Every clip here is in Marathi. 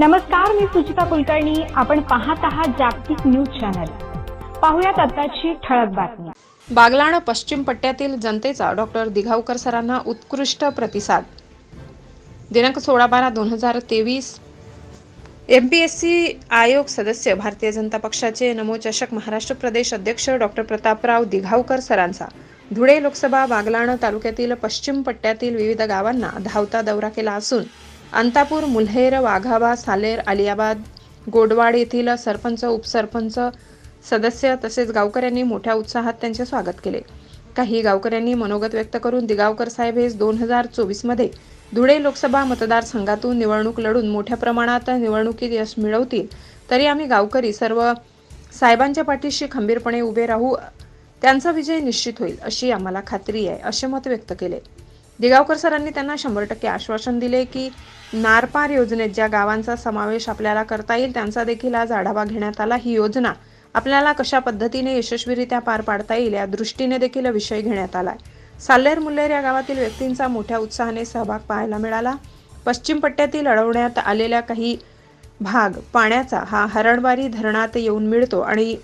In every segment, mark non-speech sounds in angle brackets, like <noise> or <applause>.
नमस्कार मी सुचिता कुलकर्णी. आपण पाहत आहात जागतिक न्यूज चॅनल. पाहुयात आताची ठळक बातमी. बागलाण पश्चिम पट्ट्यातील जनतेचा डॉक्टर दिघावकर सरांना उत्कृष्ट प्रतिसाद. दिनांक सोळा बारा दोन हजार तेवीस. एम पी एस सी आयोग सदस्य भारतीय जनता पक्षाचे नमोचषक महाराष्ट्र प्रदेश अध्यक्ष डॉक्टर प्रतापराव दिघावकर सरांचा. धुळे लोकसभा बागलाण तालुक्यातील पश्चिम पट्ट्यातील विविध गावांना धावता दौरा केला असून अंतापूर मुल्हेर वाघाबा सालेर अलियाबाद गोडवाड येथील सरपंच उपसरपंच सदस्य तसेच गावकऱ्यांनी मोठ्या उत्साहात त्यांचे स्वागत केले. काही गावकऱ्यांनी मनोगत व्यक्त करून दिगावकर साहेब हे दोन हजार चोवीसमध्ये धुळे लोकसभा मतदारसंघातून निवडणूक लढून मोठ्या प्रमाणात निवडणुकीत यश मिळवतील तरी आम्ही गावकरी सर्व साहेबांच्या पाठीशी खंबीरपणे उभे राहू त्यांचा विजय निश्चित होईल अशी आम्हाला खात्री आहे असे मत व्यक्त केले. दिगावकर सरांनी त्यांना शंभर टक्के आश्वासन दिले की नारपार योजनेत ज्या गावांचा समावेश आपल्याला करता येईल त्यांचा देखील आज आढावा घेण्यात आला. ही योजना आपल्याला कशा पद्धतीने यशस्वीरित्या पार पाडता येईल या दृष्टीने देखील विषय घेण्यात आलाय. साल्लेर मुल्लेर या गावातील व्यक्तींचा मोठ्या उत्साहाने सहभाग पाहायला मिळाला. पश्चिम पट्ट्यातील अडवण्यात आलेल्या काही भाग पाण्याचा हा हरणवारी धरणात येऊन मिळतो आणि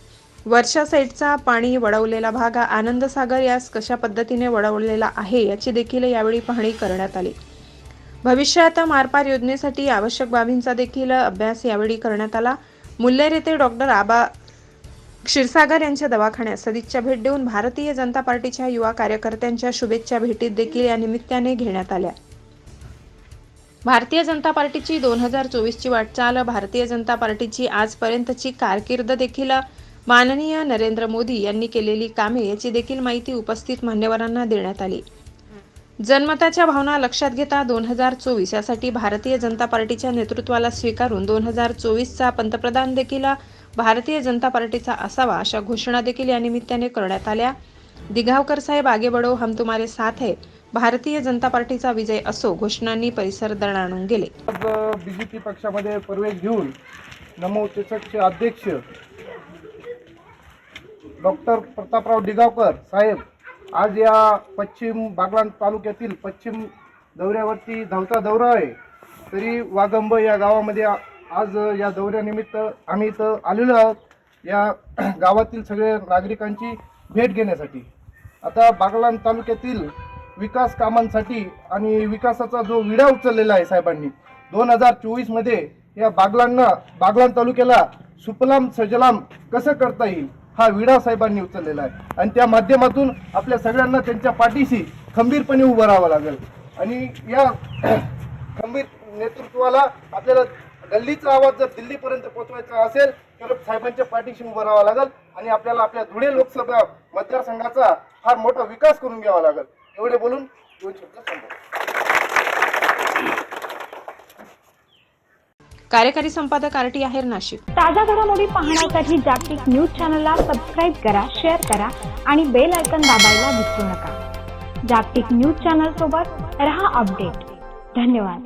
वर्षा साईडचा पाणी वळवलेला भाग हा आनंदसागर यास कशा पद्धतीने वळवलेला आहे याची देखील यावेळी पाहणी करण्यात आली. भविष्यात मारपार योजनेसाठी आवश्यक बाबींचा देखील अभ्यास यावेळी करण्यात आला. मुल्लेर येथे डॉक्टर आबा क्षीरसागर यांच्या दवाखान्यात सदिच्छा भेट देऊन भारतीय जनता पार्टीच्या युवा कार्यकर्त्यांच्या शुभेच्छा भेटीत देखील या निमित्ताने घेण्यात आल्या. भारतीय जनता पार्टीची दोन हजार चोवीसची वाटचाल भारतीय जनता पार्टीची आजपर्यंतची कारकीर्द देखील माननीय नरेंद्र मोदी यांनी केलेली कामे याची देखील माहिती उपस्थित मान्यवरांना देण्यात आली. जनमताच्या भावना लक्षात घेता दोन हजार चोवीस यासाठी भारतीय जनता पार्टीच्या नेतृत्वाला स्वीकारून दोन हजार चोवीसचा पंतप्रधान देखील भारतीय जनता पार्टीचा असावा अशा घोषणा देखील या निमित्ताने करण्यात आल्या. दिघावकर साहेब आगे बडो हम तुम्हारे साथ है भारतीय जनता पार्टीचा विजय असो घोषणांनी परिसर दणाणून गेले. बीजेपी पक्षामध्ये प्रवेश घेऊन नमो अध्यक्ष डॉक्टर प्रतापराव डिगावकर साहेब आज या पश्चिम बागलाण तालुक्यातील पश्चिम दौऱ्यावरती धावता दौरा आहे. तरी वागंब या गावामध्ये आज या दौऱ्यानिमित्त आम्ही इथं आलेलो आहोत. या <clears throat> गावातील सगळ्या नागरिकांची भेट घेण्यासाठी. आता बागलाण तालुक्यातील विकास कामांसाठी आणि विकासाचा जो विडा उचललेला आहे साहेबांनी दोन हजार चोवीसमध्ये या बागलांना बागलाण तालुक्याला सुफलाम सजलाम कसं करता येईल? हा विडा साहेबांनी उचललेला आहे. आणि त्या माध्यमातून आपल्या सगळ्यांना त्यांच्या पाठीशी खंबीरपणे उभं राहावं लागेल. आणि या <clears throat> खंबीर नेतृत्वाला आपल्याला गल्लीचा आवाज जर दिल्लीपर्यंत पोहोचवायचा असेल तर साहेबांच्या पाठीशी उभं राहावं लागेल आणि आपल्याला आपल्या धुळे लोकसभा मतदारसंघाचा फार मोठा विकास करून घ्यावा लागेल. एवढे बोलून दोन शब्द संपव कार्यकारी संपादक आरटी आहेर नाशिक. ताज्या घडामोडी पाहण्यासाठी जागतिक न्यूज चॅनलला सबस्क्राईब करा शेअर करा आणि बेल आयकन दाबायला विसरू नका. जागतिक न्यूज चॅनल सोबत रहा अपडेट. धन्यवाद.